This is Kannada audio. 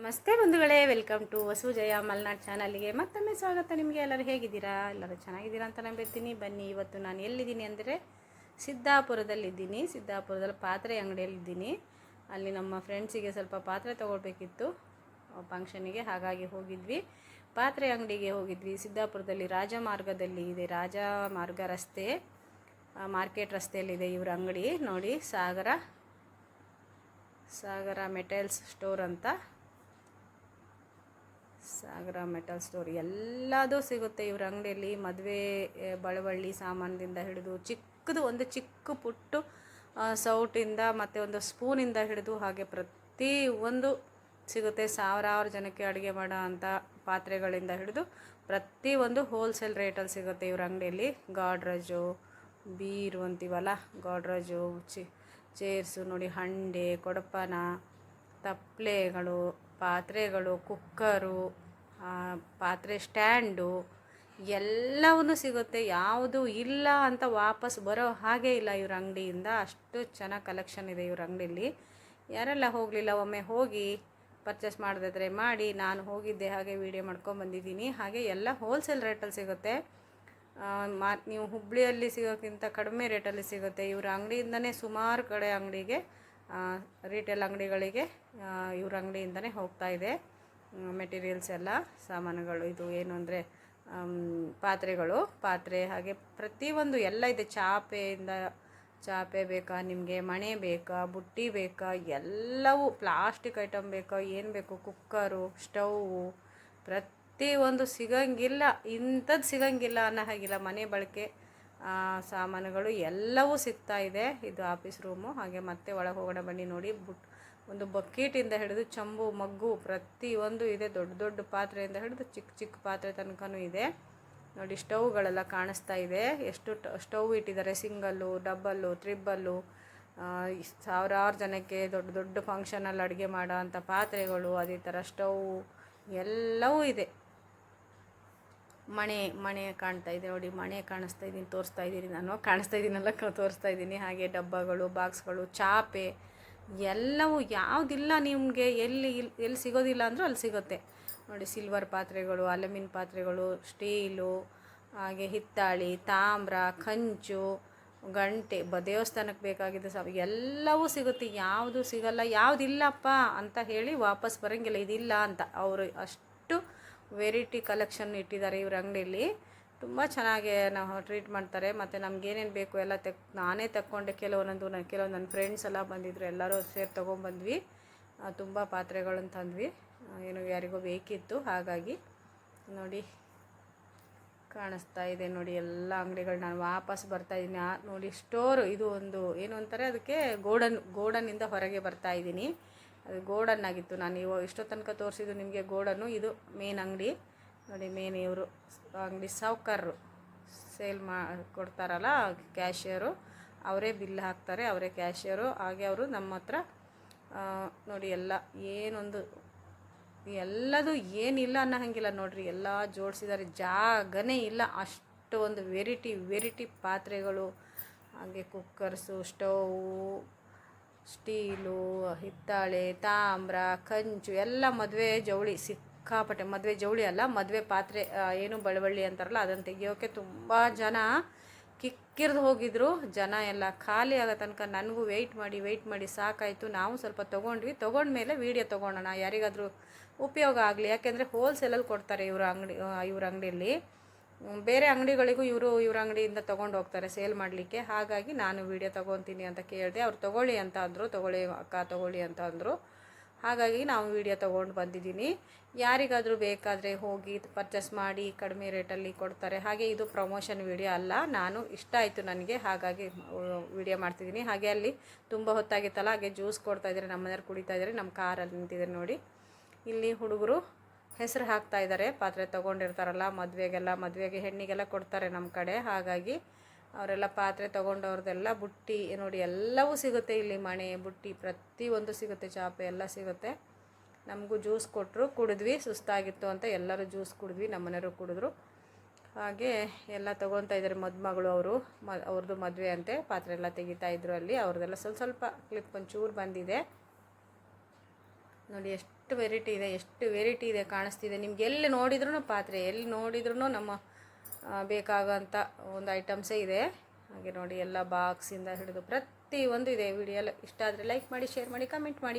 ನಮಸ್ತೆ ಬಂಧುಗಳೇ ವೆಲ್ಕಮ್ ಟು ವಸುಜಯ ಮಲ್ನಾಡ್ ಚಾನಲ್ಗೆ ಮತ್ತೊಮ್ಮೆ ಸ್ವಾಗತ ನಿಮಗೆ ಎಲ್ಲರೂ ಹೇಗಿದ್ದೀರಾ? ಎಲ್ಲರೂ ಚೆನ್ನಾಗಿದ್ದೀರಾ ಅಂತ ನಂಬಿರ್ತೀನಿ. ಬನ್ನಿ ಇವತ್ತು ನಾನು ಎಲ್ಲಿದ್ದೀನಿ ಅಂದರೆ ಸಿದ್ದಾಪುರದಲ್ಲಿದ್ದೀನಿ. ಸಿದ್ದಾಪುರದಲ್ಲಿ ಪಾತ್ರೆ ಅಂಗಡಿಯಲ್ಲಿದ್ದೀನಿ. ಅಲ್ಲಿ ನಮ್ಮ ಫ್ರೆಂಡ್ಸಿಗೆ ಸ್ವಲ್ಪ ಪಾತ್ರೆ ತೊಗೊಳ್ಬೇಕಿತ್ತು. ಫಂಕ್ಷನಿಗೆ ಹಾಗಾಗಿ ಹೋಗಿದ್ವಿ. ಪಾತ್ರೆ ಅಂಗಡಿಗೆ ಹೋಗಿದ್ವಿ. ಸಿದ್ದಾಪುರದಲ್ಲಿ ರಾಜಮಾರ್ಗದಲ್ಲಿ ಇದೆ. ರಾಜಮಾರ್ಗ ರಸ್ತೆ ಆ, ಮಾರ್ಕೆಟ್ ರಸ್ತೆಯಲ್ಲಿದೆ ಇವ್ರ ಅಂಗಡಿ. ನೋಡಿ ಸಾಗರ ಸಾಗರ ಮೆಟಲ್ಸ್ ಸ್ಟೋರ್ ಅಂತ ಸಾಗರ ಮೆಟಲ್ ಸ್ಟೋರ್ ಎಲ್ಲದೂ ಸಿಗುತ್ತೆ ಇವ್ರ ಅಂಗಡಿಯಲ್ಲಿ. ಮದುವೆ ಬಳವಳ್ಳಿ ಸಾಮಾನದಿಂದ ಹಿಡಿದು ಚಿಕ್ಕದು ಒಂದು ಚಿಕ್ಕ ಪುಟ್ಟು ಸೌಟಿಂದ ಮತ್ತು ಒಂದು ಸ್ಪೂನಿಂದ ಹಿಡಿದು ಹಾಗೆ ಪ್ರತಿ ಒಂದು ಸಿಗುತ್ತೆ. ಸಾವಿರಾರು ಜನಕ್ಕೆ ಅಡುಗೆ ಮಾಡೋ ಅಂಥ ಪಾತ್ರೆಗಳಿಂದ ಹಿಡಿದು ಪ್ರತಿ ಒಂದು ಹೋಲ್ಸೇಲ್ ರೇಟಲ್ಲಿ ಸಿಗುತ್ತೆ ಇವ್ರ ಅಂಗಡಿಯಲ್ಲಿ. ಗಾಡ್ರಜು, ಬೀರು ಅಂತೀವಲ್ಲ, ಗಾಡ್ರಜು, ಚಿ, ಚೇರ್ಸು ನೋಡಿ, ಹಂಡೆ, ಕೊಡಪನ ತಪ್ಪಲೆಗಳು ಪಾತ್ರೆಗಳು, ಕುಕ್ಕರು ಪಾತ್ರೆ ಸ್ಟ್ಯಾಂಡು ಎಲ್ಲವೂ ಸಿಗುತ್ತೆ. ಯಾವುದು ಇಲ್ಲ ಅಂತ ವಾಪಸ್ ಬರೋ ಹಾಗೆ ಇಲ್ಲ ಇವ್ರ ಅಂಗಡಿಯಿಂದ. ಅಷ್ಟು ಚೆನ್ನಾಗಿ ಕಲೆಕ್ಷನ್ ಇದೆ ಇವ್ರ ಅಂಗಡಿಯಲ್ಲಿ ಯಾರೆಲ್ಲ ಹೋಗಲಿಲ್ಲ, ಒಮ್ಮೆ ಹೋಗಿ ಪರ್ಚೇಸ್ ಮಾಡಿದ್ರೆ ಮಾಡಿ, ನಾನು ಹೋಗಿದ್ದೆ ಹಾಗೆ ವೀಡಿಯೋ ಮಾಡ್ಕೊಂಬಂದಿದ್ದೀನಿ ಹಾಗೆ ಎಲ್ಲ ಹೋಲ್ಸೇಲ್ ರೇಟಲ್ಲಿ ಸಿಗುತ್ತೆ. ಮಾ, ನೀವು ಹುಬ್ಬಳ್ಳಿಯಲ್ಲಿ ಸಿಗೋಕ್ಕಿಂತ ಕಡಿಮೆ ರೇಟಲ್ಲಿ ಸಿಗುತ್ತೆ. ಇವ್ರ ಅಂಗಡಿಯಿಂದನೇ ಸುಮಾರು ಕಡೆ ಅಂಗಡಿಗೆ ರಿಟೇಲ್ ಅಂಗಡಿಗಳಿಗೆ ಇವ್ರ ಅಂಗಡಿಯಿಂದನೇ ಹೋಗ್ತಾ ಇದೆ. ಮೆಟೀರಿಯಲ್ಸ್ ಎಲ್ಲ, ಸಾಮಾನುಗಳು, ಇದು ಏನು ಅಂದರೆ ಪಾತ್ರೆಗಳು, ಪಾತ್ರೆ ಹಾಗೆ ಪ್ರತಿಯೊಂದು ಎಲ್ಲ ಇದೆ. ಚಾಪೆಯಿಂದ, ಚಾಪೆ ಬೇಕಾ, ನಿಮಗೆ ಮಣೆ ಬೇಕಾ, ಬುಟ್ಟಿ ಬೇಕಾ, ಎಲ್ಲವೂ ಪ್ಲಾಸ್ಟಿಕ್ ಐಟಮ್ ಬೇಕಾ, ಏನು ಬೇಕು ಕುಕ್ಕರು ಸ್ಟೌವು ಪ್ರತಿಯೊಂದು ಸಿಗಂಗಿಲ್ಲ. ಇಂಥದ್ದು ಸಿಗಂಗಿಲ್ಲ ಅನ್ನೋ ಹಾಗಿಲ್ಲ. ಮನೆ ಬಳಕೆ ಸಾಮಾನುಗಳು ಎಲ್ಲವೂ ಸಿಗ್ತಾ ಇದೆ. ಇದು ಆಫೀಸ್ ರೂಮು. ಹಾಗೆ ಮತ್ತೆ ಒಳಗೆ ಹೋಗೋಣ ಬನ್ನಿ ನೋಡಿ. ಬುಟ್ ಒಂದು ಬಕೀಟಿಂದ ಹಿಡಿದು ಚಂಬು, ಮಗ್ಗು ಪ್ರತಿಯೊಂದು ಇದೆ. ದೊಡ್ಡ ದೊಡ್ಡ ಪಾತ್ರೆಯಿಂದ ಹಿಡಿದು ಚಿಕ್ಕ ಚಿಕ್ಕ ಪಾತ್ರೆ ತನಕನೂ ಇದೆ. ನೋಡಿ, ಸ್ಟೌವ್ಗಳೆಲ್ಲ ಕಾಣಿಸ್ತಾ ಇದೆ. ಎಷ್ಟು ಸ್ಟವ್ ಇಟ್ಟಿದ್ದಾರೆ. ಸಿಂಗಲ್ಲು ಡಬ್ಬಲ್ಲು ತ್ರಿಬ್ಬಲ್ಲು ಸಾವಿರಾರು ಜನಕ್ಕೆ ದೊಡ್ಡ ದೊಡ್ಡ ಫಂಕ್ಷನಲ್ಲಿ ಅಡುಗೆ ಮಾಡೋ ಅಂಥ ಪಾತ್ರೆಗಳು, ಅದೇ ಥರ ಸ್ಟವ್ ಎಲ್ಲವೂ ಇದೆ. ಮಣೆ ಮಣೆ ಕಾಣ್ತಾ ಇದೆ. ನೋಡಿ, ಮಣೆ ಕಾಣಿಸ್ತಾ ಇದ್ದೀನಿ ತೋರಿಸ್ತಾ ಇದ್ದೀನಿ ನಾನು. ಕಾಣಿಸ್ತಾ ಇದ್ದೀನಲ್ಲ ತೋರಿಸ್ತಾ ಇದ್ದೀನಿ ಹಾಗೆ ಡಬ್ಬಗಳು, ಬಾಕ್ಸ್ಗಳು, ಚಾಪೆ, ಎಲ್ಲವೂ ಯಾವುದಿಲ್ಲ ನಿಮಗೆ. ಎಲ್ಲಿ ಎಲ್ಲಿ ಸಿಗೋದಿಲ್ಲ ಅಂದರೂ ಅಲ್ಲಿ ಸಿಗುತ್ತೆ. ನೋಡಿ ಸಿಲ್ವರ್ ಪಾತ್ರೆಗಳು ಅಲ್ಯೂಮಿನ್ ಪಾತ್ರೆಗಳು ಸ್ಟೀಲು ಹಾಗೆ ಹಿತ್ತಾಳಿ, ತಾಮ್ರ, ಕಂಚು, ಗಂಟೆ, ಬ, ದೇವಸ್ಥಾನಕ್ಕೆ ಬೇಕಾಗಿದ್ದ ಸ, ಎಲ್ಲವೂ ಸಿಗುತ್ತೆ. ಯಾವುದು ಸಿಗಲ್ಲ. ಯಾವುದಿಲ್ಲಪ್ಪ ಅಂತ ಹೇಳಿ ವಾಪಸ್ ಬರೋಂಗಿಲ್ಲ. ಇದಿಲ್ಲ ಅಂತ. ಅವರು ಅಷ್ಟು ವೆರೈಟಿ ಕಲೆಕ್ಷನ್ ಇಟ್ಟಿದ್ದಾರೆ ಇವ್ರ ಅಂಗಡಿಯಲ್ಲಿ ತುಂಬ ಚೆನ್ನಾಗಿ ನಾವು ಟ್ರೀಟ್ ಮಾಡ್ತಾರೆ. ಮತ್ತು ನಮ್ಗೇನೇನು ಬೇಕು ಎಲ್ಲ ತೆಕ್, ನಾನೇ ತಕ್ಕೊಂಡೆ. ಕೆಲವೊಂದೊಂದು ನನ್ನ ಕೆಲವೊಂದು ನನ್ನ ಫ್ರೆಂಡ್ಸ್ ಎಲ್ಲ ಬಂದಿದ್ದರು ಎಲ್ಲರೂ ಸೇರಿ ತೊಗೊಂಬಂದ್ವಿ. ತುಂಬ ಪಾತ್ರೆಗಳನ್ನು ತಂದ್ವಿ. ಏನು ಯಾರಿಗೋ ಬೇಕಿತ್ತು. ಹಾಗಾಗಿ ನೋಡಿ ಕಾಣಿಸ್ತಾ ಇದೆ ನೋಡಿ ಎಲ್ಲ ಅಂಗಡಿಗಳು. ನಾನು ವಾಪಸ್ ಬರ್ತಾ ಇದ್ದೀನಿ. ನೋಡಿ ಸ್ಟೋರು ಇದು ಒಂದು, ಏನು ಅಂತಾರೆ ಅದಕ್ಕೆ ಗೋಡನ್, ಗೋಡನ್ನಿಂದ ಹೊರಗೆ ಬರ್ತಾ ಇದ್ದೀನಿ. ಅದು ಗೋಡನ್ ಆಗಿತ್ತು ನಾನು ಇವ ಇಷ್ಟೋ ತನಕ ತೋರಿಸಿದ್ದು ನಿಮಗೆ ಗೋಡನ್ನು. ಇದು ಮೇನ್ ಅಂಗಡಿ. ನೋಡಿ ಮೇನ್ ಇವರು. ಅಂಗಡಿ ಸಾವುಕಾರರು. ಸೇಲ್ ಮಾ, ಕೊಡ್ತಾರಲ್ಲ ಕ್ಯಾಶಿಯರು ಅವರೇ ಬಿಲ್ ಹಾಕ್ತಾರೆ, ಅವರೇ ಕ್ಯಾಶಿಯರು ಹಾಗೆ ಅವರು ನಮ್ಮ ಹತ್ರ ನೋಡಿ, ಎಲ್ಲ, ಏನೊಂದು, ಎಲ್ಲದು ಏನಿಲ್ಲ ಅನ್ನೋ ಹಂಗಿಲ್ಲ ನೋಡಿರಿ. ಎಲ್ಲ ಜೋಡಿಸಿದ್ದಾರೆ. ಜಾಗನೇ ಇಲ್ಲ. ಅಷ್ಟು ಒಂದು ವೆರೈಟಿ ವೆರೈಟಿ ಪಾತ್ರೆಗಳು. ಹಾಗೆ ಕುಕ್ಕರ್ಸು ಸ್ಟೌವು ಸ್ಟೀಲು, ಹಿತ್ತಾಳೆ, ತಾಮ್ರ, ಕಂಚು, ಎಲ್ಲ ಮದುವೆ ಜವಳಿ, ಸಿಕ್ಕಾಪಟ್ಟೆ ಮದುವೆ ಜವಳಿ ಅಲ್ಲ, ಮದುವೆ ಪಾತ್ರೆ ಏನು ಬಳವಳ್ಳಿ ಅಂತಾರಲ್ಲ, ಅದನ್ನು ತೆಗಿಯೋಕ್ಕೆ ತುಂಬ ಜನ ಕಿಕ್ಕಿರ್ದು ಹೋಗಿದ್ರು. ಜನ ಎಲ್ಲ ಖಾಲಿ ಆಗೋ ತನಕ ನನಗೂ ವೆಯ್ಟ್ ಮಾಡಿ ವೆಯ್ಟ್ ಮಾಡಿ ಸಾಕಾಯಿತು. ನಾವು ಸ್ವಲ್ಪ ತೊಗೊಂಡ್ವಿ. ತೊಗೊಂಡ್ಮೇಲೆ ವೀಡಿಯೋ ತೊಗೊಳೋಣ ಯಾರಿಗಾದರೂ ಉಪಯೋಗ ಆಗಲಿ. ಯಾಕೆಂದರೆ ಹೋಲ್ಸೇಲಲ್ಲಿ ಕೊಡ್ತಾರೆ ಇವರ ಅಂಗಡಿ ಇವ್ರ ಅಂಗಡಿಯಲ್ಲಿ. ಬೇರೆ ಅಂಗಡಿಗಳಿಗೂ ಇವರು ಇವ್ರ ಅಂಗಡಿಯಿಂದ ತೊಗೊಂಡು ಹೋಗ್ತಾರೆ, ಸೇಲ್ ಮಾಡಲಿಕ್ಕೆ. ಹಾಗಾಗಿ ನಾನು ವೀಡಿಯೋ ತೊಗೊತೀನಿ ಅಂತ ಕೇಳಿದೆ, ಅವ್ರು ತೊಗೊಳ್ಳಿ ಅಂತ ಅಂದರು, ತೊಗೊಳ್ಳಿ ಅಕ್ಕ ತೊಗೊಳ್ಳಿ ಅಂತ ಅಂದರು. ಹಾಗಾಗಿ ನಾವು ವೀಡಿಯೋ ತೊಗೊಂಡು ಬಂದಿದ್ದೀನಿ. ಯಾರಿಗಾದರೂ ಬೇಕಾದರೆ ಹೋಗಿ ಪರ್ಚೇಸ್ ಮಾಡಿ ಕಡಿಮೆ ರೇಟಲ್ಲಿ ಕೊಡ್ತಾರೆ. ಹಾಗೆ ಇದು ಪ್ರಮೋಷನ್ ವೀಡಿಯೋ ಅಲ್ಲ, ನಾನು ಇಷ್ಟ ಆಯಿತು ನನಗೆ, ಹಾಗಾಗಿ ವೀಡಿಯೋ ಮಾಡ್ತಿದ್ದೀನಿ. ಹಾಗೆ ಅಲ್ಲಿ ತುಂಬ ಹೊತ್ತಾಗಿತ್ತಲ್ಲ, ಹಾಗೆ ಜ್ಯೂಸ್ ಕೊಡ್ತಾಯಿದ್ದಾರೆ ನಮ್ಮ ಮನೆಯವ್ರು ಕುಡಿತಾ ಇದ್ದಾರೆ, ನಮ್ಮ ಕಾರಲ್ಲಿ ನಿಂತಿದ್ದಾರೆ ನೋಡಿ. ಇಲ್ಲಿ ಹುಡುಗರು ಹೆಸರು ಹಾಕ್ತಾ ಇದ್ದಾರೆ. ಪಾತ್ರೆ ತೊಗೊಂಡಿರ್ತಾರಲ್ಲ, ಮದುವೆಗೆಲ್ಲ, ಮದುವೆಗೆ ಹೆಣ್ಣಿಗೆಲ್ಲ ಕೊಡ್ತಾರೆ ನಮ್ಮ ಕಡೆ. ಹಾಗಾಗಿ ಅವರೆಲ್ಲ ಪಾತ್ರೆ ತೊಗೊಂಡವ್ರದ್ದೆಲ್ಲ ಬುಟ್ಟಿ, ನೋಡಿ ಎಲ್ಲವೂ ಸಿಗುತ್ತೆ ಇಲ್ಲಿ ಮಣೆ, ಬುಟ್ಟಿ, ಪ್ರತಿಯೊಂದು ಸಿಗುತ್ತೆ, ಚಾಪೆ ಎಲ್ಲ ಸಿಗುತ್ತೆ. ನಮಗೂ ಜ್ಯೂಸ್ ಕೊಟ್ಟರು ಕುಡಿದ್ವಿ, ಸುಸ್ತಾಗಿತ್ತು ಅಂತ ಎಲ್ಲರೂ ಜ್ಯೂಸ್ ಕುಡಿದ್ವಿ, ನಮ್ಮ ಮನೆಯವರು ಕುಡಿದ್ರು. ಹಾಗೆ ಎಲ್ಲ ತೊಗೊತಾ ಇದ್ದಾರೆ ಮದುಮಗಳು ಅವರು, ಮ, ಅವ್ರದ್ದು ಮದುವೆ ಅಂತೆ, ಪಾತ್ರೆ ಎಲ್ಲ ತೆಗಿತಾ ಇದ್ರು ಅಲ್ಲಿ. ಅವ್ರದ್ದೆಲ್ಲ ಸ್ವಲ್ಪ ಸ್ವಲ್ಪ ಕ್ಲಿಪ್ ಒಂಚೂರು ಬಂದಿದೆ. ನೋಡಿ ಎಷ್ಟು ಎಷ್ಟು ವೆರೈಟಿ ಇದೆ, ಎಷ್ಟು ವೆರೈಟಿ ಇದೆ ಕಾಣಿಸ್ತಿದೆ. ನಿಮ್ಗೆ ಎಲ್ಲಿ ನೋಡಿದ್ರೂ ಪಾತ್ರೆ, ಎಲ್ಲಿ ನೋಡಿದ್ರೂ ನಮ್ಮ ಬೇಕಾಗೋಂಥ ಒಂದು ಐಟಮ್ಸೇ ಇದೆ. ಹಾಗೆ ನೋಡಿ, ಎಲ್ಲ ಬಾಕ್ಸಿಂದ ಹಿಡಿದು ಪ್ರತಿ ಒಂದು ಇದೆ ವಿಡಿಯೋ ಇಷ್ಟ ಆದರೆ ಲೈಕ್ ಮಾಡಿ ಶೇರ್ ಮಾಡಿ ಕಮೆಂಟ್ ಮಾಡಿ.